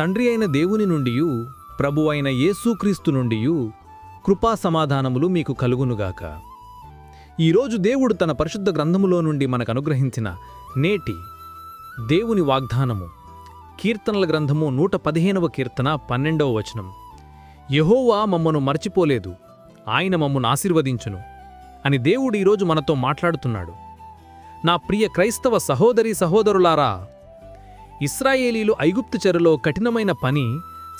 తండ్రి అయిన దేవుని నుండియు ప్రభు అయిన యేసుక్రీస్తు నుండియు కృపా సమాధానములు మీకు కలుగునుగాక ఈరోజు దేవుడు తన పరిశుద్ధ గ్రంథములో నుండి మనకు అనుగ్రహించిన నేటి దేవుని వాగ్దానము కీర్తనల గ్రంథము నూట పదిహేనవ కీర్తన పన్నెండవ వచనం. యహోవా మమ్మను మర్చిపోలేదు ఆయన మమ్మను ఆశీర్వదించును అని దేవుడు ఈరోజు మనతో మాట్లాడుతున్నాడు. నా ప్రియ క్రైస్తవ సహోదరి సహోదరులారా ఇస్రాయేలీలు ఐగుప్తు చెరలో కఠినమైన పని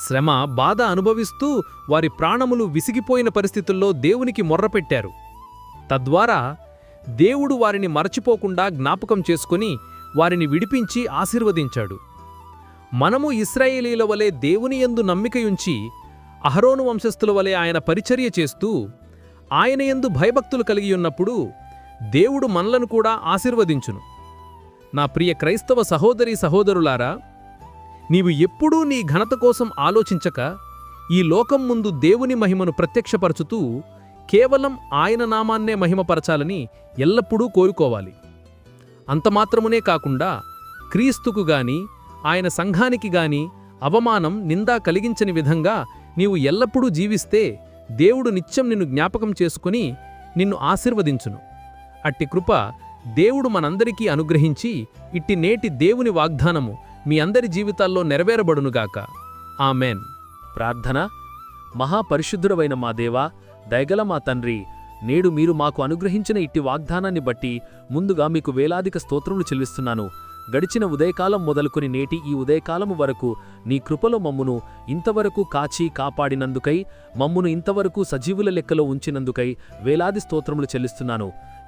శ్రమ బాధ అనుభవిస్తూ వారి ప్రాణములు విసిగిపోయిన పరిస్థితుల్లో దేవునికి మొర్రపెట్టారు. తద్వారా దేవుడు వారిని మరచిపోకుండా జ్ఞాపకం చేసుకుని వారిని విడిపించి ఆశీర్వదించాడు. మనము ఇస్రాయేలీల వలె దేవుని యందు నమ్మికయుంచి అహరోను వంశస్థుల వలె ఆయన పరిచర్య చేస్తూ ఆయన యందు భయభక్తులు కలిగి ఉన్నప్పుడు దేవుడు మనలను కూడా ఆశీర్వదించును. నా ప్రియ క్రైస్తవ సహోదరి సహోదరులారా నీవు ఎప్పుడూ నీ ఘనత కోసం ఆలోచించక ఈ లోకం ముందు దేవుని మహిమను ప్రత్యక్షపరచుతూ కేవలం ఆయన నామాన్నే మహిమపరచాలని ఎల్లప్పుడూ కోరుకోవాలి. అంతమాత్రమునే కాకుండా క్రీస్తుకు గాని ఆయన సంఘానికి గాని అవమానం నిందా కలిగించని విధంగా నీవు ఎల్లప్పుడూ జీవిస్తే దేవుడు నిత్యం నిన్ను జ్ఞాపకం చేసుకుని నిన్ను ఆశీర్వదించును. అట్టి కృప దేవుడు మనందరికీ అనుగ్రహించి ఇట్టి నేటి దేవుని వాగ్దానము మీ అందరి జీవితాల్లో నెరవేరబడునుగాక. ఆమెన్. ప్రార్థన. మహాపరిశుద్ధుడవైన మా దేవా దయగల మా తండ్రి నేడు మీరు మాకు అనుగ్రహించిన ఇట్టి వాగ్దానాన్ని బట్టి ముందుగా మీకు వేలాదిక స్తోత్రములు చెల్లిస్తున్నాను. గడిచిన ఉదయకాలం మొదలుకుని నేటి ఈ ఉదయకాలము వరకు నీ కృపలో మమ్మును ఇంతవరకు కాచి కాపాడినందుకై మమ్మును ఇంతవరకు సజీవుల లెక్కలో ఉంచినందుకై వేలాది స్తోత్రములు చెల్లిస్తున్నాను.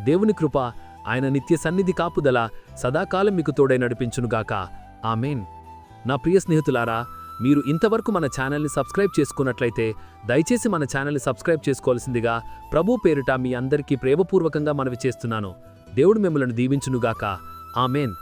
దేవుని కృప ఆయన నిత్య సన్నిధి కాపుదల సదాకాలం మీకు తోడై నడిపించునుగాక ఆమెన్. నా ప్రియ స్నేహితులారా మీరు ఇంతవరకు మన ఛానల్ని సబ్స్క్రైబ్ చేసుకున్నట్లయితే దయచేసి మన ఛానల్ని సబ్స్క్రైబ్ చేసుకోవాల్సిందిగా ప్రభు పేరిట మీ అందరికీ ప్రేమపూర్వకంగా మనవి చేస్తున్నాను. దేవుడు మిమ్మల్ని దీవించునుగాక ఆమెన్.